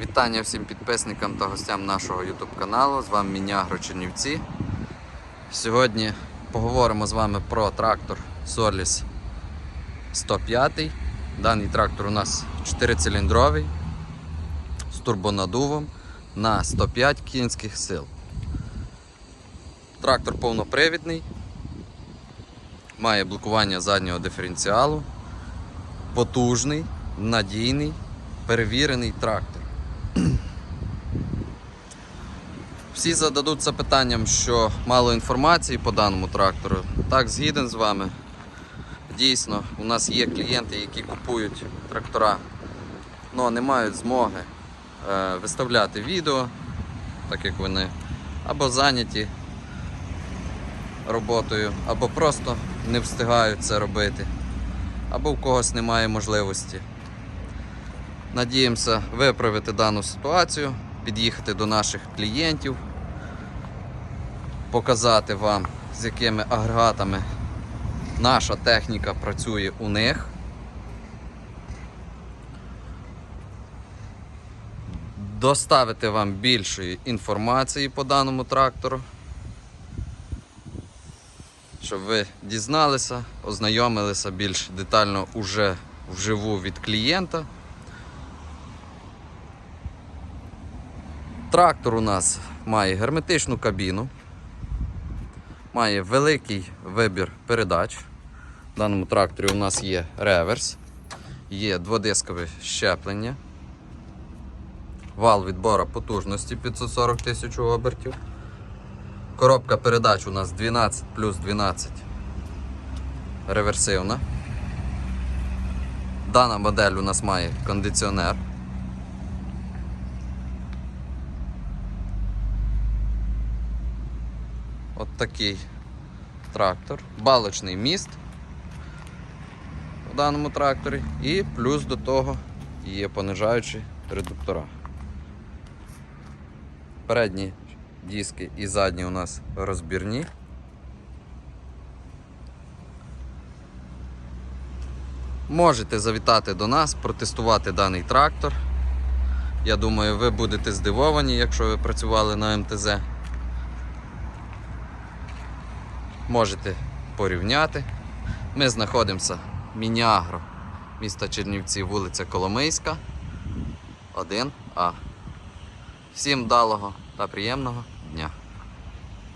Вітання всім підписникам та гостям нашого YouTube каналу. З вами Мінягро Чернівці. Сьогодні поговоримо з вами про трактор Solis 105. Даний трактор у нас 4-циліндровий з турбонадувом на 105 кінських сил. Трактор повнопривідний, має блокування заднього диференціалу, потужний, надійний, перевірений трактор. Всі зададуться питанням, що мало інформації по даному трактору. Так, згіден з вами. Дійсно, у нас є клієнти, які купують трактора, але не мають змоги е, виставляти відео, так як вони або зайняті роботою, або просто не встигають це робити, або в когось немає можливості. Надіємося виправити дану ситуацію, під'їхати до наших клієнтів, показати вам, з якими агрегатами наша техніка працює у них. Доставити вам більшої інформації по даному трактору, щоб ви дізналися, ознайомилися більш детально уже вживу від клієнта. Трактор у нас має герметичну кабіну, має великий вибір передач. В даному тракторі у нас є реверс, є дводискове щеплення, вал відбору потужності 540 тисяч обертів. Коробка передач у нас 12 плюс 12 реверсивна. Дана модель у нас має кондиціонер. От такий трактор, балочний міст в даному тракторі і плюс до того є понижаючі редуктора. Передні диски і задні у нас розбірні. Можете завітати до нас, протестувати даний трактор. Я думаю, ви будете здивовані, якщо ви працювали на МТЗ. Можете порівняти. Ми знаходимося в Мініагро, місто Чернівці, вулиця Коломийська, 1А. Всім вдалого та приємного